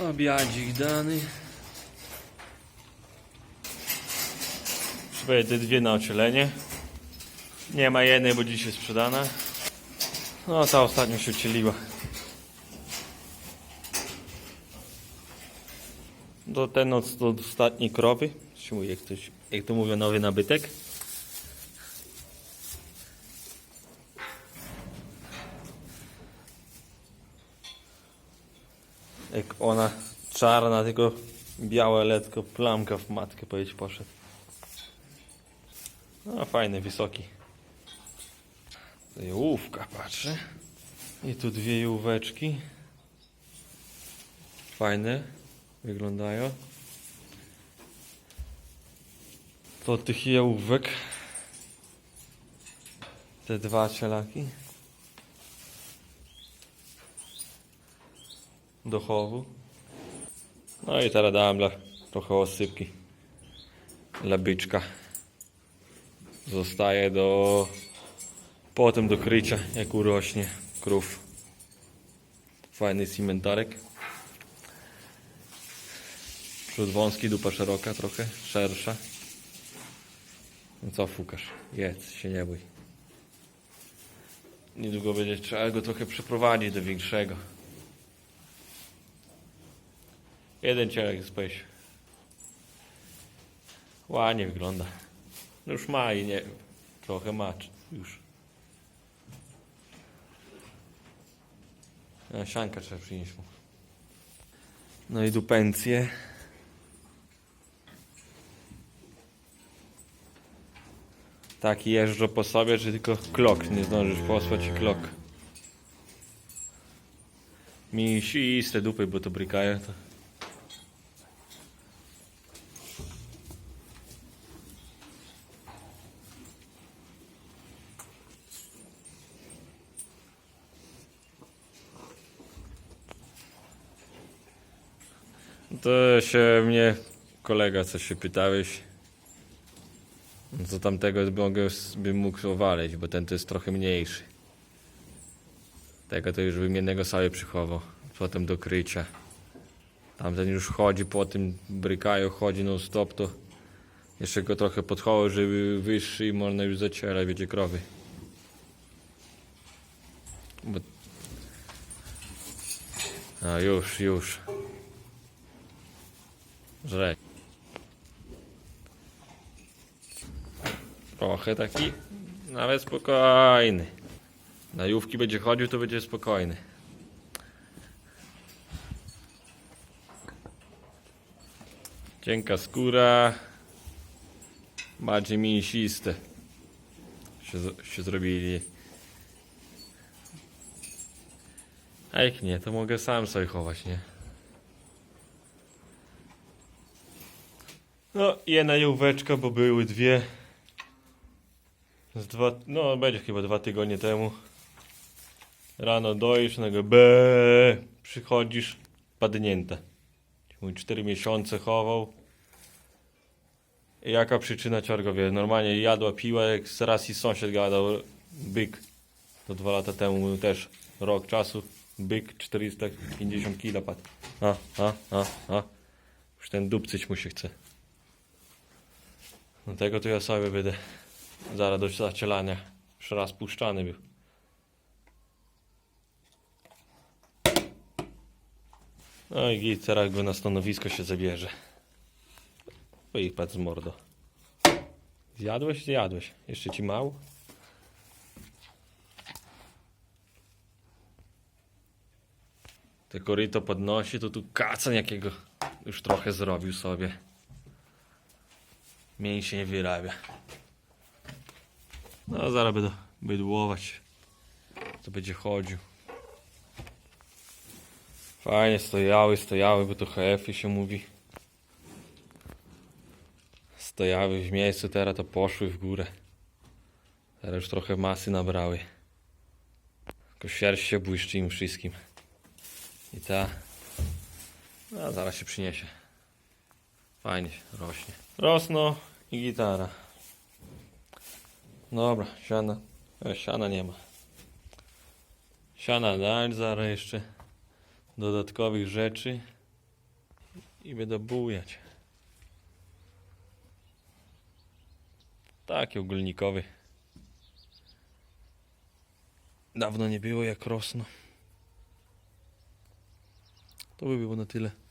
Obiadzik dany. Przydaję te dwie na ocielenie. Nie ma jednej, bo dzisiaj sprzedana. No, ta ostatnio się ucieliła. Do ten od, ostatniej krowy. Jak, to, jak to mówią, nowy nabytek. Jak ona czarna, tylko białe letko, plamka w matkę powiedzieć poszedł. No fajny, wysoki. To Jałówka, patrzę. I tu dwie jałóweczki. Fajne wyglądają. To tych jałówek. Te dwa cielaki. Do chowu. No i teraz dałem dla, trochę osypki. Dla byczka. Zostaje do... Potem do krycia, jak urośnie krów. Fajny cimentarek. Przód wąski, dupa szeroka trochę, szersza. No co fukasz? Jedz, się nie bój. Niedługo będzie trzeba go trochę przeprowadzić do większego. Jeden cielek spojrz. Ładnie wygląda. No już ma i nie trochę ma już. A, sianka trzeba przynieść mu. No i dupencje. Tak jeżdżą po sobie, że tylko klok nie zdążysz posłać i klok. Misiste dupy, bo to brykają to. To się mnie kolega coś się pytałeś. Co tamtego mogę, bym mógł owalić, bo ten to jest trochę mniejszy. Tego to już bym jednego sobie przychował. Potem do krycia. Tamten już chodzi po tym brykaju, chodzi non stop, to jeszcze go trochę podchował, żeby wyższy i można już zacierać, wiecie, krowy. Bo... A już, już. Żreć. Trochę taki, nawet spokojny. Na jówki będzie chodził, to będzie spokojny. Cienka skóra, bardziej mięsiste się, się zrobili. A jak nie, to mogę sam sobie chować, nie? No, jedna jóweczka, bo były dwie. Z dwa, no będzie chyba dwa tygodnie temu. Rano dojesz, nagle be, przychodzisz, padnięte. Mój cztery miesiące chował. Jaka przyczyna ciargowie? Normalnie jadła, piła, jak raz i sąsiad gadał, byk. To dwa lata temu też, rok czasu, byk 450 kg padł. A, a, a, a. Już ten dupcyć mu się chce. Dlatego to ja sobie będę zaraz do zacielania. Już raz puszczany był. No i git, teraz go na stanowisko się zabierze. Patrz z mordo. Zjadłeś? Zjadłeś. Jeszcze ci mało? Te koryto podnosi, to tu kacan jakiego już trochę zrobił sobie. Mięsie nie wyrabia. No zaraz będę bydłować. To będzie chodził. Fajnie stojały, stojały, bo to HF się mówi. Stojały w miejscu, teraz to poszły w górę. Teraz już trochę masy nabrały. Tylko sierść się błyszczy im wszystkim. I ta. A zaraz się przyniesie. Fajnie rośnie. Rosną i gitara. Dobra, siana. E, siana nie ma. Siana dać, zaraz jeszcze dodatkowych rzeczy i będę bujać. Taki ogólnikowy. Dawno nie było jak rosną. To by było na tyle.